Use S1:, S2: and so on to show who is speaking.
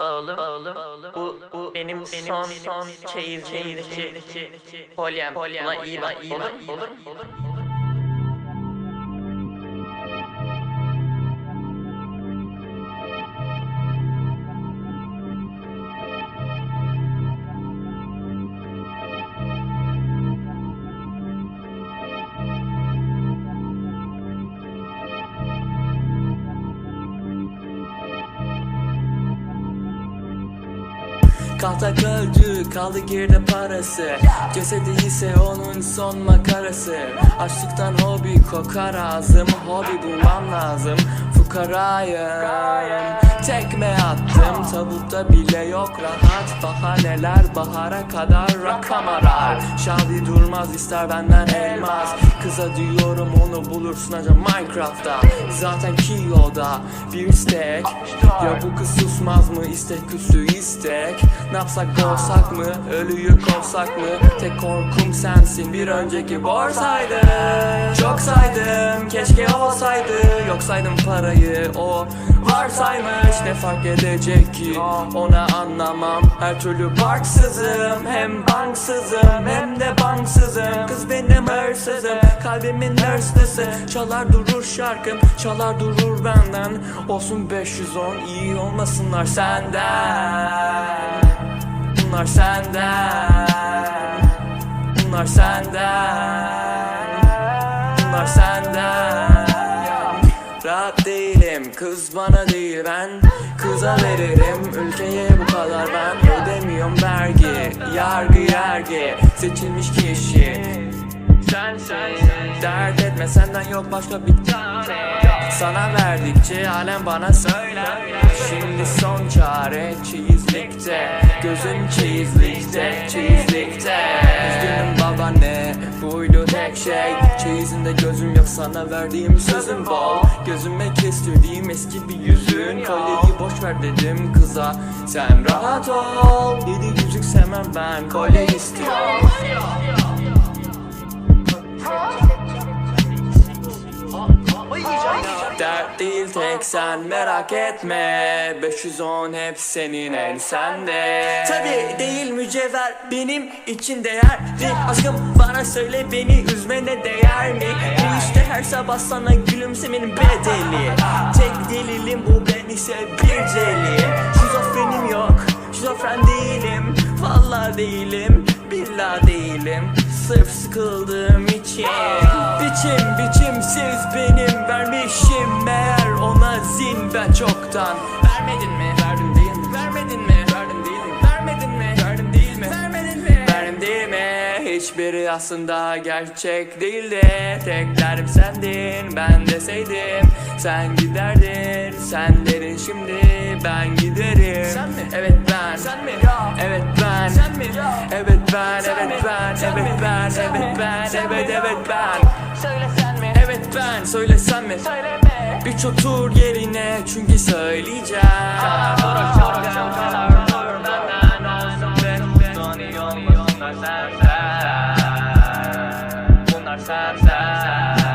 S1: Oğlum, oğlum, oğlum, bu, bu benim, benim son, son çeyiz, çeyizci, kolyem, kolyem, Buna iyi bak, olur, olur, olur.
S2: Kaltak öldü kaldı geride parası. Cesedi ise onun son makarası. Açlıktan hobi kokar ağzım Hobi bulmam lazım. Fukarayım. Tekme attım tabutta bile yok. Rahat Bahaneler bahara kadar rakam arar Şadi durmaz ister benden elmas. Kıza diyorum onu bulursun ancak Minecraft'ta. Zaten Kiyo'da bir istek. Ya bu kız susmaz mı? İstek üstü istek. Ne yapsak olsak mı? Ölüyü kovsak mı? Tek korkum sensin. Bir önceki borsaydı. Çok saydım keşke olsaydı. Yok saydım parayı o varsaymış. Ne fark edecek ki? Ona anlamam. Her türlü barksızım hem banksızım Hem de banksızım Kız benim hırsızım. Kalbimin hırslısı. Çalar durur şarkım. Çalar durur benden. Olsun 510 iyi olmasınlar senden. Bunlar senden. Bunlar senden. Bunlar senden Rahat değilim. Kız bana değil ben Kıza veririm. Ülkeye bu kadar ben Ödemiyorum vergi. Yargı yergi Seçilmiş kişi. Sensin Dert etme senden yok başka bir tane. Sana verdikçe alem bana söyler. Şimdi son çare çeyizlikte. Gözüm çeyizlikte çeyizlikte. Üzgünüm babaanne buydu tek şey. Çeyizinde gözüm yok sana verdiğim sözüm bol. Gözüme kestirdiğim eski bir yüzün. Kolyeyi boş ver dedim kıza. Sen rahat ol. Yedi yüzük sevmem ben kolye istiyorum Dert değil tek sen merak etme. 510 hep senin en sende. Tabi değil mücevher benim için değerli Aşkım bana söyle beni üzmene değer mi? Bu işte her sabah sana gülümsemenin bedeli. Tek delilim bu ben ise bir celim Şizofrenim yok şizofren değilim. Vallahi değilim billah değilim. Sırf sıkıldığım için Biçim biçimsiz benim vermişim Meğer ona zin ben çoktan Vermedin mi? Verdim değil mi? Vermedin mi? Verdim değil mi? Vermedin mi? Verdim değil mi? Vermedin mi? Verdim değil mi? Hiçbiri aslında gerçek değildi Tek derdim sendin ben deseydim Sen giderdin sen dedin şimdi ben giderim Sen mi? Evet ben Sen mi? Evet ben Sen mi? Evet ben Evet ben Evet ben Evet ben Evet evet ben
S1: Söylesen mi?
S2: Evet ben söylesen mi?
S1: Söyleme
S2: Birçok otur yerine çünkü söyleyeceğim
S1: Bunlar sen sen